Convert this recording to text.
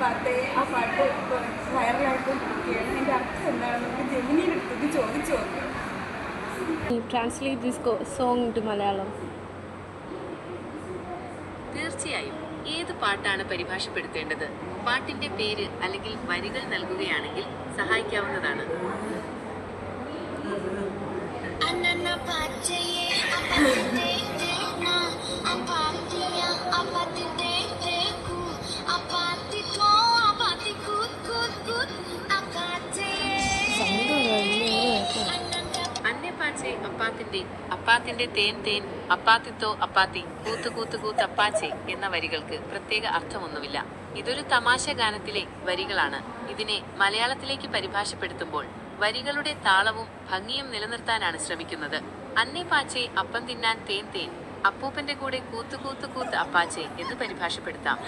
പാത്തേ ആ പാട്ട് വൈറലായിക്കൊണ്ടിരിക്കുകയാണ് അതിന്റെ അർത്ഥം എന്താണെന്ന് നമുക്ക് ജമിനിയുടെ അടുത്തേക്ക് ചോദിച്ചു നോക്കാം. Translate this song to Malayalam തീർച്ചയായും ഏത് പാട്ടാണ് പരിഭാഷപ്പെടുത്തേണ്ടത്? പാട്ടിന്റെ പേര് അല്ലെങ്കിൽ വരികൾ നൽകുകയാണെങ്കിൽ സഹായിക്കാവുന്നതാണ്. Anana pachaye അപ്പാത്തിന്റെ അപ്പാത്തിന്റെ തേൻ തേൻ അപ്പാത്തിത്തോ അപ്പാത്തി കൂത്ത് കൂത്ത് കൂത്ത് അപ്പാച്ചെ എന്ന വരികൾക്ക് പ്രത്യേക അർത്ഥമൊന്നുമില്ല. ഇതൊരു തമാശ ഗാനത്തിലെ വരികളാണ്. ഇതിനെ മലയാളത്തിലേക്ക് പരിഭാഷപ്പെടുത്തുമ്പോൾ വരികളുടെ താളവും ഭംഗിയും നിലനിർത്താനാണ് ശ്രമിക്കുന്നത്. അന്നേ പാച്ചെ അപ്പം തിന്നാൻ തേൻ തേൻ അപ്പൂപ്പന്റെ കൂടെ കൂത്ത് കൂത്ത് കൂത്ത് അപ്പാച്ചെ എന്ന് പരിഭാഷപ്പെടുത്താം.